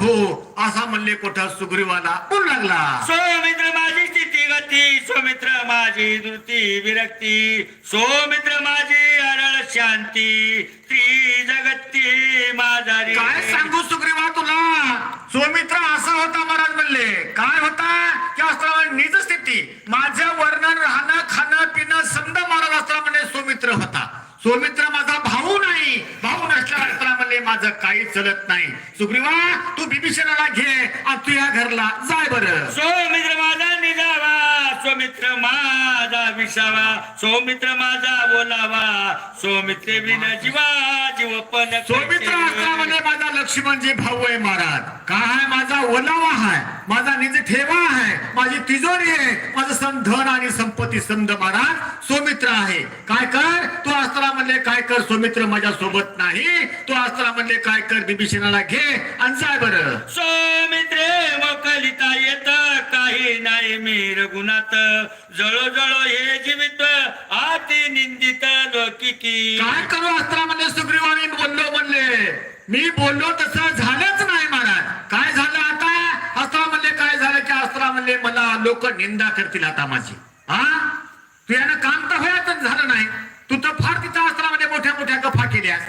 हो असा म्हणले कोठा सुग्रीवाला. बोलू लागला? सौमित्र माझी स्थिती गती सौमित्र माझी धृती विरक्ती सौमित्र माझी अरळ शांती त्री जगती माझारी काय सांगू सुग्रीवा तुला? सोमित्र असं होता महाराज म्हणले. काय होता? की असताना निज स्थिती. माझं वर्णन राहणं खाणं पिणं समद महाराज असताना म्हणजे सोमित्र होता. सोमित्र माझा भाऊ नाही. भाऊ नसल्या असताना म्हणले माझं काही चलत नाही. सुग्रीवा तू बिभीषणाला घे आणि तू या घरला जाय बरं सौमित्र माझा निजावा सौमित्र माझा विसावा सौमित्र माझा बोलावा. सौमित्र बिन जीवा जीव पण सोमित्र म्हणजे माझा लक्ष्मण जे भाऊ आहे महाराज. काय माझा ओलावा आहे. माझा निज ठेवा आहे. माझी तिजोरी आहे. माझं सम धन आणि संपत्ती समद महाराज सोमित्र आहे. काय कर? तू असताना म्हणले काय कर सोमित्र माझ्या सोबत नाही? तू असताना म्हणले काय कर बिभीषणाला घे आणि जाय बरं. सौमित्रे मोकलिता येत काही नाही मी रघुनाथ. जळ जळ हे जीवित आती निंदित लौकिकी. काय करू असता म्हणले सुग्रीवाने बोललो म्हणले? मी बोललो तसं झालंच नाही महाराज. काय झालं आता? असताना म्हणले काय झालं की असताना म्हणले मला लोक निंदा करतील आता माझी. हा? तू यानं काम तर होयातच झालं नाही. तू तर फार तिथं असताना मोठ्या मोठ्या गफा केल्यास.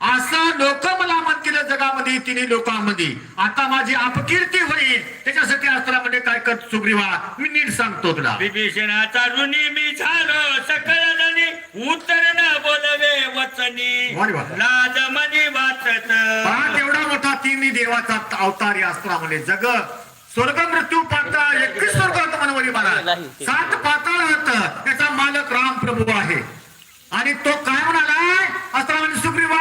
असं लोक मला म्हणतील जगामध्ये तिन्ही लोकांमध्ये. आता माझी अपकीर्ती होईल. त्याच्यासाठी असताना म्हणजे काय कर सुग्रीवा? मी नीट सांगतो तुला. विभीषणाचा ऋणी मी झालो. सकळ जणी उत्तर न बोलवे वचनी. लाज मनी वाचत. पहा तेवढा मोठा तिन्ही देवाचा अवतार या अस्त्रामध्ये जग स्वर्ग मृत्यू पाताळ एकवीस स्वर्ग होतं मनवरी महाराज सात पाताळ होत त्याचा मालक राम प्रभू आहे. आणि तो काय म्हणालाय अस्त्रामध्ये सुग्रीवा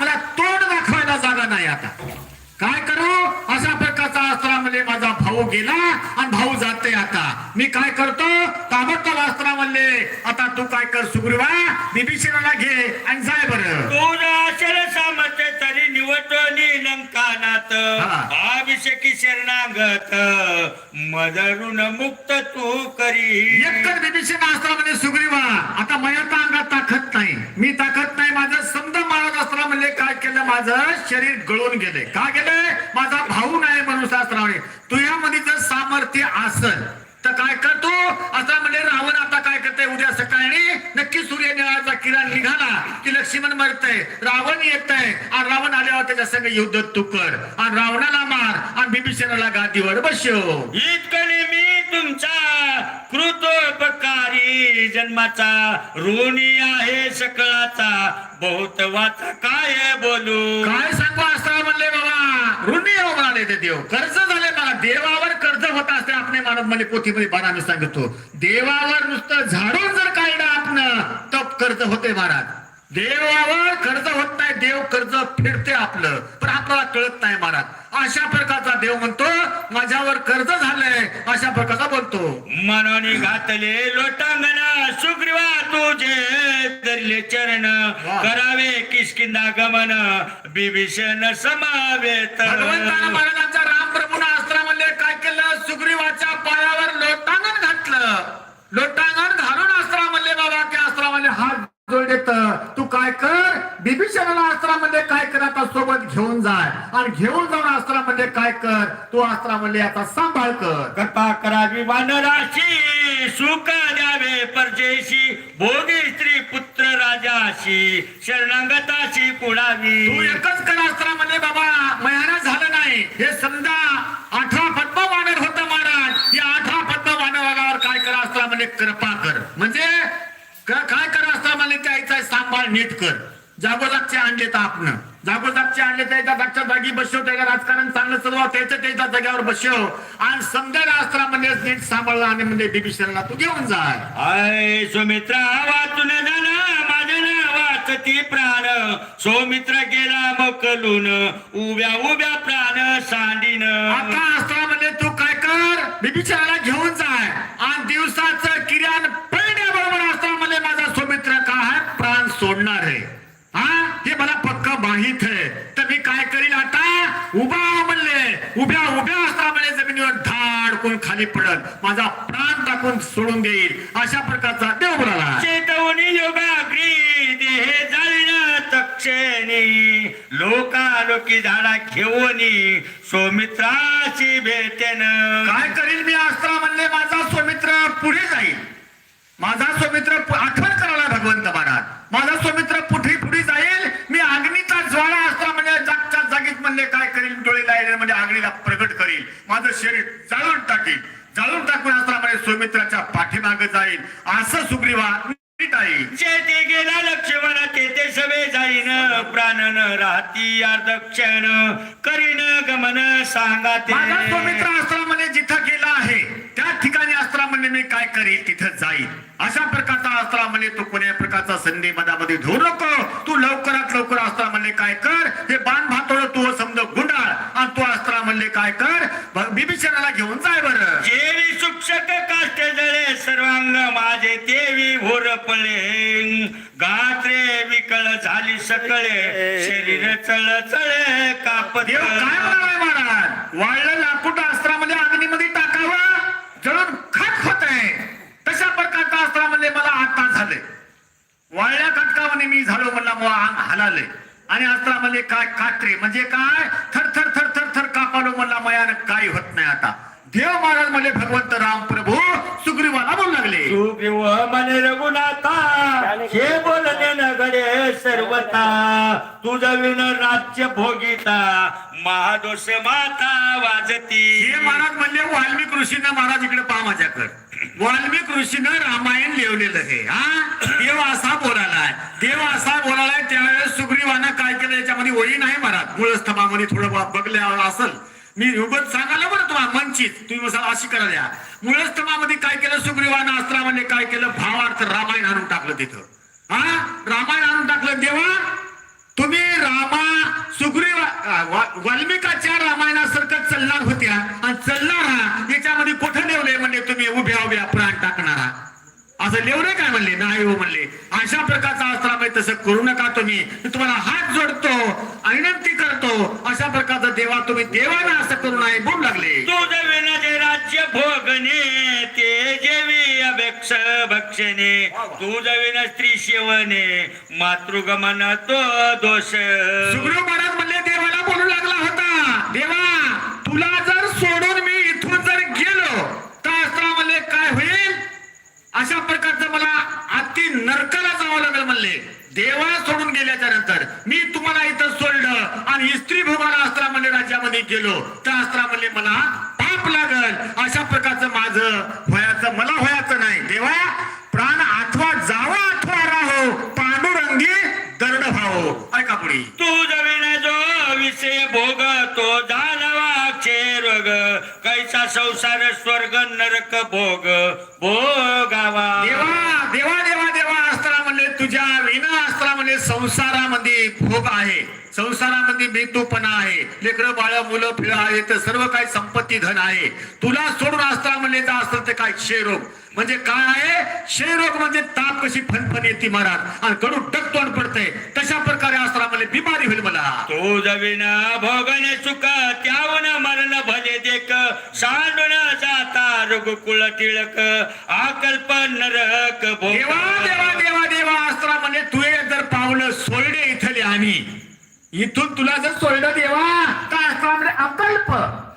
मला तोंड दाखवायला जागा नाही आता काय करू अशा प्रकारचा अस्त्रामध्ये माझा भाऊ गेला आणि भाऊ जाते आता. मी काय करतो? ताबडतोब अस्त्रा म्हणले आता तू काय कर सुग्रीवा बिभीषणाला घे आणि जाय बरं. सामर्थ्य तरी निवटली लंकानात. हा. अभिषेकी शरणागत. मदरुण मुक्त तू करी एकच बिभीषण असताना सुग्रीवा आता मयाचा अंगात ताकद नाही. मी ताकद नाही माझं समद महाराज असताना म्हणजे काय केलं माझं? शरीर गळून गेले. का गेले? माझा भाऊ नाही म्हणून शास्त्राने तुझ्यामध्ये जर सामर्थ्य असल तर काय करतो? आता म्हणजे रावण आता काय करते उद्या सकाळी नक्की सूर्य निळाचा किरण निघाला की लक्ष्मण मरतय. रावण येत आहे आणि रावण आल्यावर त्याच्या संग युद्ध तू कर. आणि रावणाला मार. आणि बिभीषणाला गादीवर बसव. इतकं मी तुमचा कृतोपकारी जन्माचा ऋणी आहे सकळाचा. बहुत वाचा काय बोलू? काय सांगू असता म्हणले बाबा? ऋणी हो म्हणाले ते देव. कर्ज झाले मला. देवावर कर्ज होत असते आपले मानत म्हणजे पोथीमध्ये बाराने सांगतो. देवावर नुसतं झाडून जर काढलं आपण तप कर्ज होते महाराज. देवावर कर्ज होत नाही देव कर्ज फेडते आपलं. पण आपल्याला कळत नाही महाराज. अशा प्रकारचा देव म्हणतो माझ्यावर कर्ज झालंय अशा प्रकारचा बोलतो. मनोनी घातले लोटांगण सुग्रीवा तुझे धरले चरण. करावे किसकिंदा गमन बिभीषण समावेत. भगवंतानं महाराजांच्या रामप्रभूनं अस्त्रामध्ये काय केलं सुग्रीवाच्या पायावर लोटांगण घातलं लोटांगण घालून अस्त्रा म्हणले बाबा की अस्त्रा म्हणले हात जोडलेत तू काय कर बिभीषणाला अस्त्रामध्ये काय कर आता सोबत आणि घेऊन जाऊन अस्त्रामध्ये काय कर? तू अस्त्रामध्ये आता सांभाळ कर. कृपा करावी वानराशी सुख द्यावे परजेशी भोगी स्त्री पुत्र राजाशी शरणागताशी तू कुणावी एकच कर अस्त्रामध्ये बाबा महिना झालं नाही. हे समजा अठरा पद्म वानर होतं महाराज. या अठरा पद्म वानरावर काय कर अस्त्रामध्ये कृपा कर. म्हणजे काय कर अस्त्रामध्ये त्याचा सांभाळ नीट कर. जागोजागचे आणले तर आपण. जागोजागचे आणले त्याच्या जागच्या जागी बसव त्याच्या राजकारण चांगलं चालवा त्याच्या त्याच्या जाग्यावर बसव. आणि समजा अस्त्रामध्ये नीट सांभाळलं आणि म्हणजे बिभीषणाला तू घेऊन जाय आय सुमित्रा वाचून जाना माझ्या वाचती प्राण. सौमित्र गेला मकलून उभ्या उभ्या प्राण सांडीन. आता अस्त्रामध्ये तू काय कर? बिभीषणाला घेऊन जाय आणि दिवसाचं किरण बरोबर अस्त्रामध्ये माझा सुमित्र काय? प्राण सोडणार आहे. हा मला पक्क माहीत आहे. तर मी काय करील आता? उभा म्हणले. उभ्या उभ्या अस्त्रामध्ये जमिनीवर धाड कोण खाली पडत माझा प्राण टाकून सोडून देईल. अशा प्रकारचा देव बोलाला चेतवणी योगाग्री देह जाळीन तक्षणी. लोका आलो की झाडा घेऊनी सौमित्राची भेटेन. काय करील मी अस्त्रा म्हणले माझा स्वमित्र पुढे जाईल. माझा स्वमित्र पु- आठवण करायला भगवंत महाराज माझा स्वमित्र पुढे पुढे जाईल मी अग्नीचा ज्वाळा अस्त्रा म्हणजे जागच्या जागीत म्हणले काय करील डोळे अग्नीला प्रगट करील. माझं शरीर जाळून टाकील. जाळून टाकून अस्त्रा म्हणजे स्वमित्राच्या पाठीमागे जाईल. असं सुग्रीवा जेथे गेला लक्ष्मण तेथे सवे जाईन. प्राण न राहती अर्धक्षण करीन गमन सांगा स्वमित्र अस्त्रामध्ये जिथं गेला आहे त्या ठिकाणी अस्त्रामध्ये मी काय करील तिथं जाईल अशा प्रकारचा अस्त्रामध्ये तू कोण्या प्रकारचा संधी मधामध्ये घेऊ नको. तू लवकरात लवकर अस्त्रामध्ये काय कर? हे बाण भातोड तू समज गुंडाळ. आणि तू अस्त्रामध्ये काय कर? बिभीषणाला घेऊन जाय बरं. जेवी सुक्षक काष्ट जळे सर्वांग माझे देवी भोर पळे गात्रे विकळ झाली सकळे. शरीर चळ चळे देव काय म्हणालाय महाराज? वाळलं लाकूड अस्त्रामध्ये अग्नीमध्ये टाकावं जळून खाक होत आहे तशा प्रकारचा अस्त्रामध्ये मला आता झाले वाळल्या खटकामध्ये मी झालो म्हणला मग अंग हलाले आणि अस्त्रामध्ये काय कात्रे म्हणजे काय? थर थर थर थर थर कापालो म्हणला मयानं काही होत नाही आता. देव महाराज म्हणजे भगवंत राम प्रभू सुग्रीवाला बोलू लागले. सुग्रीव मने रघुनाथा हे बोलले न घडे सर्वता तुझ विण राज्य भोगिता. महादोष माता वाजती. हे महाराज म्हणले वाल्मिक ऋषीनं महाराज इकडे पहा माझ्याकडे. वाल्मिक ऋषीनं रामायण लिहिलेलं आहे. हा? देव असा बोलालाय. देव असा बोलालाय त्यावेळेस सुग्रीवानं काय केलं? याच्यामध्ये ओळी नाही महाराज मूळस्तंभामध्ये थोडं ब- असल. मी उगत सांगायला बरं तुम्हाला मंचित तुम्ही मसाला अशी करा द्या. मूळस्तंभामध्ये काय केलं? सुग्रीवानं अस्त्रामध्ये काय केलं? भावार्थ रामायण आणून टाकलं तिथं. हा? रामायण आणून टाकलं देवा? तुम्ही रामा सुग्रीव वाल्मिकाच्या रामायणासारखं चालणार होत्या. आणि चालणारा याच्यामध्ये कुठं नेवले म्हणजे तुम्ही उभ्या उभ्या प्राण टाकणारा? असं लेवले काय म्हणले? नाही हो म्हणले. अशा प्रकारचा असला तसं करू नका तुम्ही. तुम्हाला हात जोडतो विनंती करतो. अशा प्रकारचा देवा तुम्ही देवानं असं करू नये बोलू लागले. तुझ जे राज्य भोगणे ते जेवी अभेक्ष भक्षणे तुझ विण स्त्री शिवणे मातृगमन तो दोष. सुग्रीव महाराज म्हणले देवाला बोलू लागला होता. देवा तुला जर सोडून मी इथून जर गेलो तर अस्त्रामध्ये काय होईल? अशा प्रकारचं मला अति नरकाला जावं लागेल म्हणले. देवा सोडून गेल्याच्यानंतर मी तुम्हाला इथं सोडलं आणि स्त्री भोगाला अस्त्रामध्ये राज्यामध्ये गेलो. त्या अस्त्रामध्ये मला पाप लागल. अशा प्रकारचं माझं व्हायचं मला व्हायचं नाही देवा प्राण आठवा जावा आठवा राहो पांडुरंगी दरड भाहो ऐका पुढे. तुझ विण जो विषय भोग तो जानवा रोग कैसा संसार स्वर्ग नरक भोग. भोगावा. देवा देवा अस्त्रामध्ये तुझ्या अस्त्रामध्ये संसारामध्ये भोग आहे. संसारामध्ये बेतूपणा आहे. लेकरं बाळ मुलं फिळं आहे तर सर्व काही संपत्ती धन आहे. तुला सोडून अस्त्रामध्ये जा असतं ते काय? क्षयरोग. म्हणजे काय आहे? क्षयरोग म्हणजे ताप कशी फनफन येते महाराज आणि कडू टकतोंड पडते तशा प्रकारे अस्त्रामध्ये बिमारी होईल मला. तुझ विण भोगणे सुख त्याहून मरण भले देख. सांडून जाता रघुकुळ टिळक. आकल्प नरक भोग. देवा देवा देवा देवा अस्त्रामध्ये तू हे जर पावलं सोयडे इथले आम्ही इथून तुला जर सोयडं देवा तर अस्त्रामध्ये अकल्प